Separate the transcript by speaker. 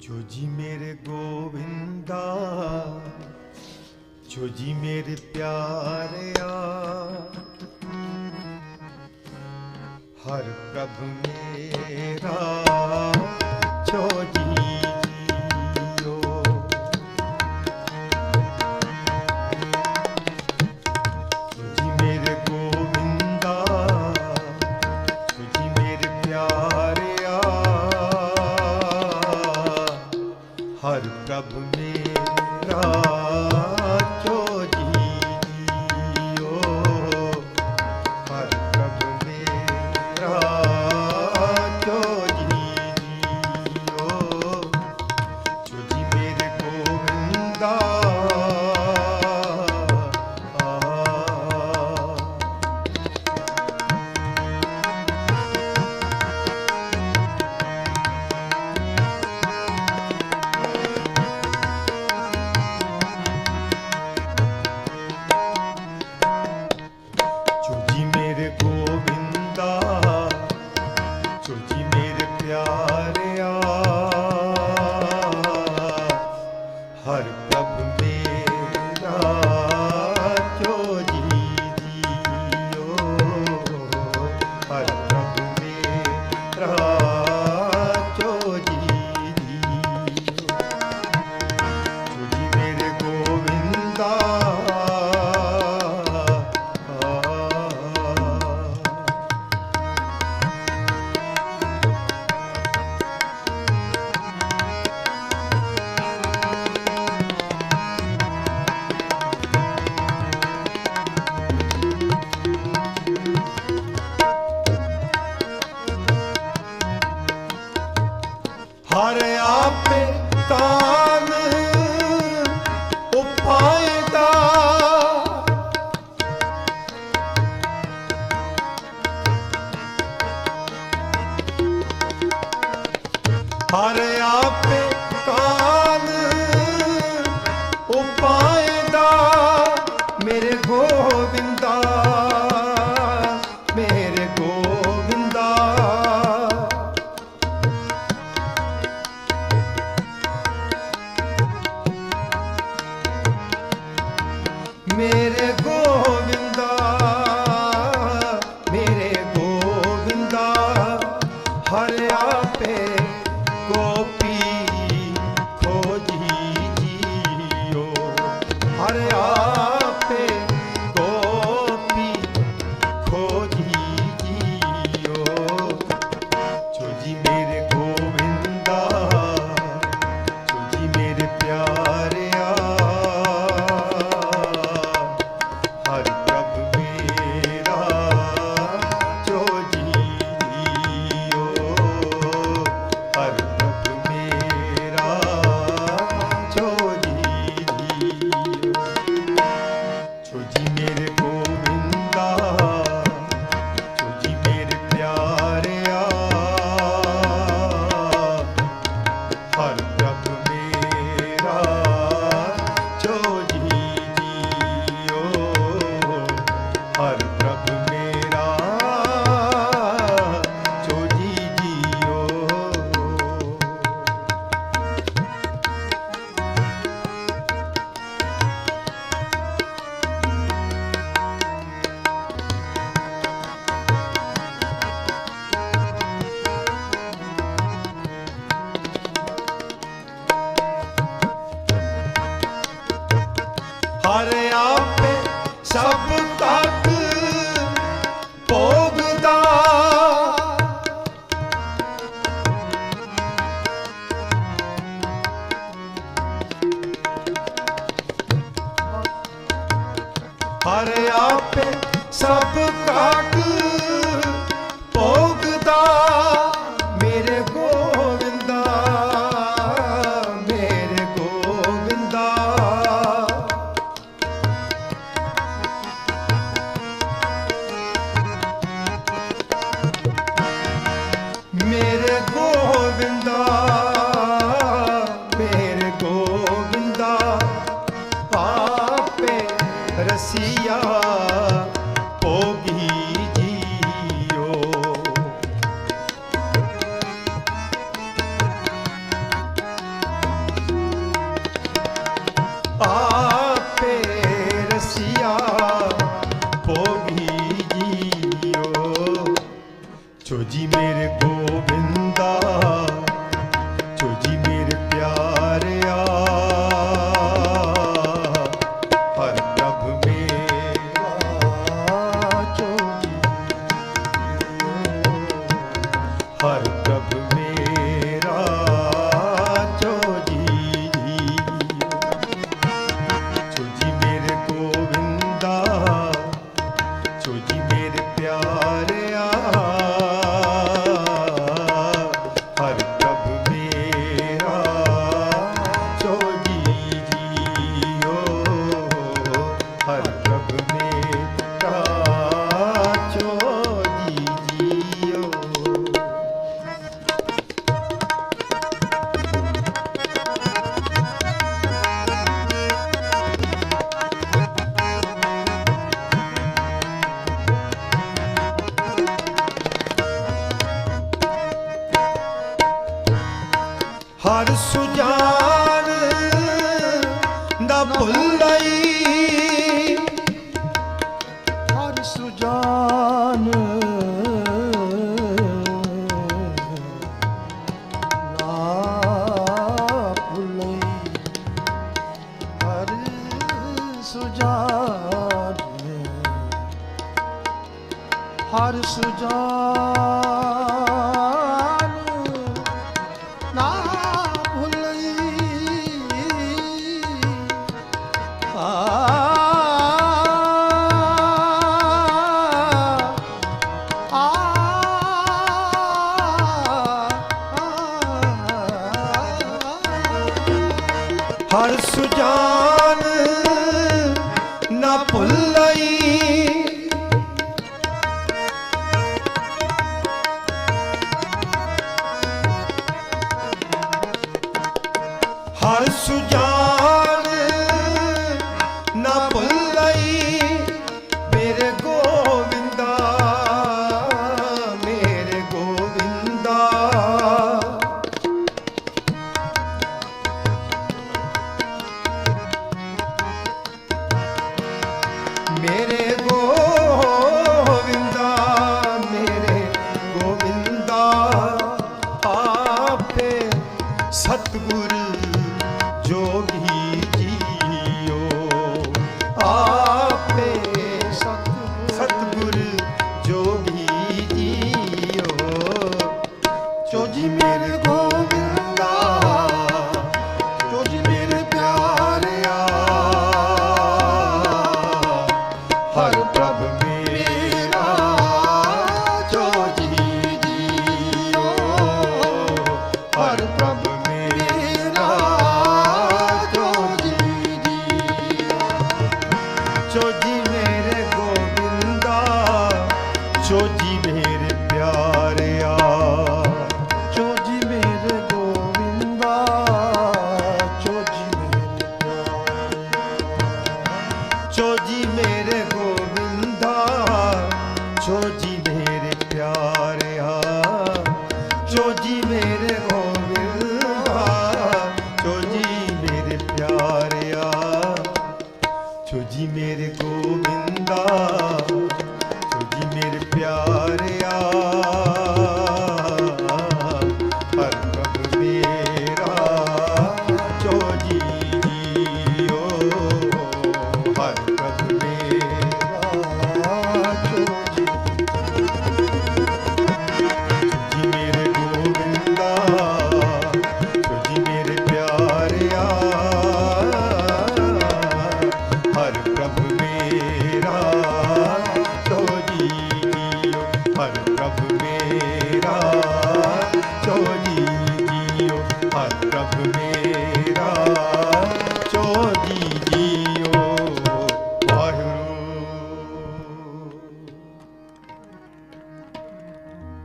Speaker 1: ਜੋ ਜੀ ਮੇਰੇ ਗੋਵਿੰਦਾ ਜੋ ਜੀ ਮੇਰੇ ਪਿਆਰਿਆ। ਹਰ ਪ੍ਰਭ ਮੇਰਾ Hare ਹਰ ਆਪੇ ਸਭ ਤੱਕ ਭੋਗਦਾ। ਹਰ ਆਪੇ ਸਭ ਤੱਕ ਹਰ ਸੁਜਾਨ ਦਾ ਭੁੱਲਈ
Speaker 2: ਹਰ ਸੁਜਾਨ ਸੁਜਾਨ ਹਰ ਸੁਜਾਨ
Speaker 1: ਸੁਜਾਨ ਨਾ ਭੁੱਲਈ ਹਰ ਸੁਜਾਨ love me. Yeah.